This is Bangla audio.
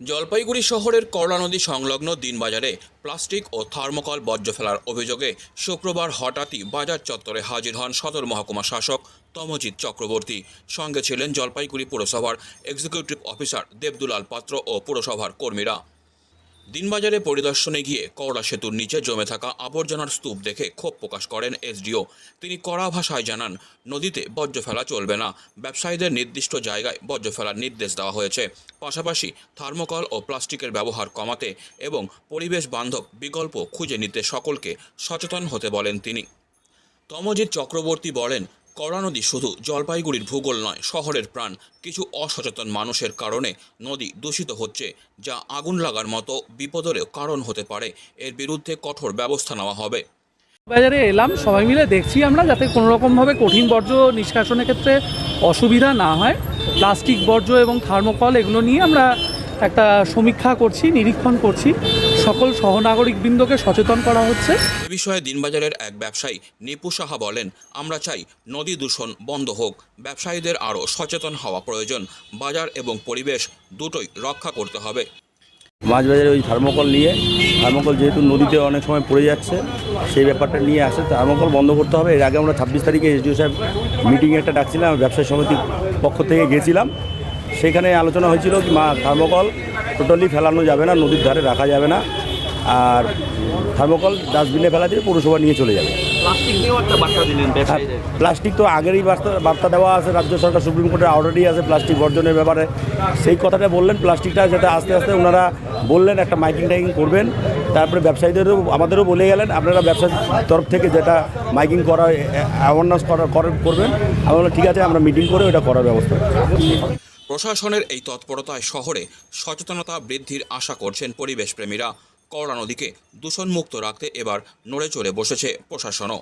জলপাইগুড়ি শহরের করলা নদী সংলগ্ন দিনবাজারে প্লাস্টিক ও থার্মোকল বর্জ্য ফেলার অভিযোগে শুক্রবার হঠাৎই বাজার চত্বরে হাজির হন সদর মহকুমা শাসক তমজিৎ চক্রবর্তী। সঙ্গে ছিলেন জলপাইগুড়ি পুরসভার এক্সিকিউটিভ অফিসার দেবদুলাল পাত্র ও পুরসভার কর্মীরা। দিনবাজারে পরিদর্শনে গিয়ে করলা সেতুর নিচে জমে থাকা আবর্জনার স্তূপ দেখে ক্ষোভ প্রকাশ করেন এসডিও। তিনি কড়া ভাষায় জানান, নদীতে বর্জ্য ফেলা চলবে না। ব্যবসায়ীদের নির্দিষ্ট জায়গায় বর্জ্য ফেলার নির্দেশ দেওয়া হয়েছে। পাশাপাশি থার্মোকল ও প্লাস্টিকের ব্যবহার কমাতে এবং পরিবেশ বান্ধব বিকল্প খুঁজে নিতে সকলকে সচেতন হতে বলেন তিনি। তমজিৎ চক্রবর্তী বলেন করা নদী শুধু জলপাইগুড়ির ভূগোল নয়, শহরের প্রাণ। কিছু অসচেতন মানুষের কারণে নদী দূষিত হচ্ছে, যা আগুন লাগার মতো বিপদেরও কারণ হতে পারে। এর বিরুদ্ধে কঠোর ব্যবস্থা নেওয়া হবে। বাজারে এলাম, সবাই মিলে দেখছি আমরা যাতে কোনো রকমভাবে কঠিন বর্জ্য নিষ্কাশনের ক্ষেত্রে অসুবিধা না হয়। প্লাস্টিক বর্জ্য এবং থার্মোকল এগুলো নিয়ে আমরা একটা সমীক্ষা করছি, নিরীক্ষণ করছি। সকল সহনাগরিকবৃন্দকে সচেতন করা হচ্ছে। এ বিষয়ে দিনবাজারের এক ব্যবসায়ী নিপু সাহা বলেন আমরা চাই নদী দূষণ বন্ধ হোক। ব্যবসায়ীদের আরও সচেতন হওয়া প্রয়োজন। বাজার এবং পরিবেশ দুটোই রক্ষা করতে হবে। মাছ বাজারে ওই থার্মোকল নিয়ে থার্মোকল যেহেতু নদীতে অনেক সময় পড়ে যাচ্ছে সেই ব্যাপারটা নিয়ে আসে। থার্মোকল বন্ধ করতে হবে। এর আগে আমরা ছাব্বিশ তারিখে এসডিও সাহেব মিটিংয়ে একটা ডাকছিলাম ব্যবসায়ী সমিতির পক্ষ থেকে গেছিলাম। সেখানে আলোচনা হয়েছিল কি মা থার্মোকল টোটালি ফেলানো যাবে না নদীর ধারে রাখা যাবে না। আর থার্মোকল ডাস্টবিনে ফেলা দিয়ে পৌরসভা নিয়ে চলে যাবে। প্লাস্টিক প্লাস্টিক তো আগেরই বার্তা বার্তা দেওয়া আছে রাজ্য সরকার সুপ্রিম কোর্টের অর্ডারই আছে প্লাস্টিক বর্জনের ব্যাপারে। সেই কথাটা বললেন প্লাস্টিকটা যাতে আস্তে আস্তে ওনারা বললেন, একটা মাইকিং টাইকিং করবেন। তারপরে ব্যবসায়ীদেরও, আমাদেরও বলে গেলেন, আপনারা ব্যবসার তরফ থেকে যেটা মাইকিং করা অ্যাওয়ারনেস করা করেন- করবেন। আমরা ঠিক আছে, আমরা মিটিং করে ওটা করার ব্যবস্থা। প্রশাসনের এই তৎপরতায় শহরে সচেতনতা বৃদ্ধির আশা করছেন পরিবেশপ্রেমীরা। করোনা নদীকে দূষণমুক্ত রাখতে এবার নড়ে চড়ে বসেছে প্রশাসনও।